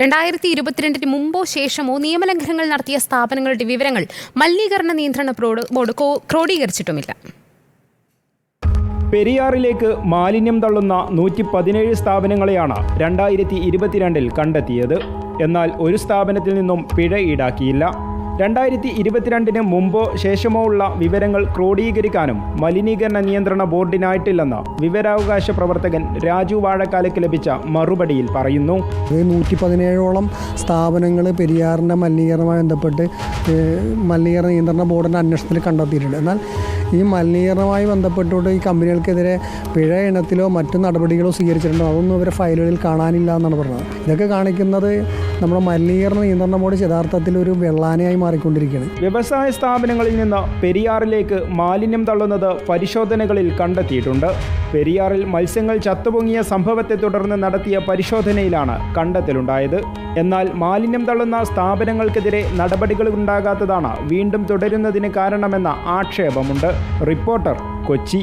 രണ്ടായിരത്തി ഇരുപത്തിരണ്ടിന് മുമ്പോ ശേഷമോ നിയമലംഘനങ്ങൾ നടത്തിയ സ്ഥാപനങ്ങളുടെ വിവരങ്ങൾ മലിനീകരണ നിയന്ത്രണ ബോർഡ് ക്രോഡീകരിച്ചിട്ടുമില്ല. പെരിയാറിലേക്ക് മാലിന്യം തള്ളുന്ന നൂറ്റി പതിനേഴ് സ്ഥാപനങ്ങളെയാണ് രണ്ടായിരത്തി ഇരുപത്തിരണ്ടിൽ കണ്ടെത്തിയത്. എന്നാൽ ഒരു സ്ഥാപനത്തിൽ നിന്നും പിഴ ഈടാക്കിയില്ല. രണ്ടായിരത്തി ഇരുപത്തിരണ്ടിന് മുമ്പോ ശേഷമോ ഉള്ള വിവരങ്ങൾ ക്രോഡീകരിക്കാനും മലിനീകരണ നിയന്ത്രണ ബോർഡിനായിട്ടില്ലെന്ന് വിവരാവകാശ പ്രവർത്തകൻ രാജു വാഴക്കാലയ്ക്ക് ലഭിച്ച മറുപടിയിൽ പറയുന്നു. നൂറ്റി പതിനേഴോളം സ്ഥാപനങ്ങൾ പെരിയാറിന്റെ മലിനീകരണവുമായി ബന്ധപ്പെട്ട് മലിനീകരണ നിയന്ത്രണ ബോർഡിന്റെ അന്വേഷണത്തിൽ കണ്ടെത്തിയിട്ടുണ്ട്. എന്നാൽ ഈ മലിനീകരണവുമായി ബന്ധപ്പെട്ടുകൊണ്ട് ഈ കമ്പനികൾക്കെതിരെ പിഴ ഇനത്തിലോ മറ്റു നടപടികളോ സ്വീകരിച്ചിട്ടുണ്ടോ? അതൊന്നും ഇവരെ ഫയലുകളിൽ കാണാനില്ല എന്നാണ് പറഞ്ഞത്. ഇതൊക്കെ കാണിക്കുന്നത് നമ്മുടെ മലിനീകരണ നിയന്ത്രണ ബോർഡ് യഥാർത്ഥത്തിൽ ഒരു വെള്ളാനയായി മാറിക്കൊണ്ടിരിക്കുകയാണ്. വ്യവസായ സ്ഥാപനങ്ങളിൽ നിന്ന് പെരിയാറിലേക്ക് മാലിന്യം തള്ളുന്നത് പരിശോധനകളിൽ കണ്ടെത്തിയിട്ടുണ്ട്. പെരിയാറിൽ മത്സ്യങ്ങൾ ചത്തുപൊങ്ങിയ സംഭവത്തെ തുടർന്ന് നടത്തിയ പരിശോധനയിലാണ് കണ്ടെത്തലുണ്ടായത്. എന്നാൽ മാലിന്യം തള്ളുന്ന സ്ഥാപനങ്ങൾക്കെതിരെ നടപടികൾ ഉണ്ടാകാത്തതാണ് വീണ്ടും തുടരുന്നതിന് കാരണമെന്ന ആക്ഷേപമുണ്ട്. റിപ്പോർട്ടർ കൊച്ചി.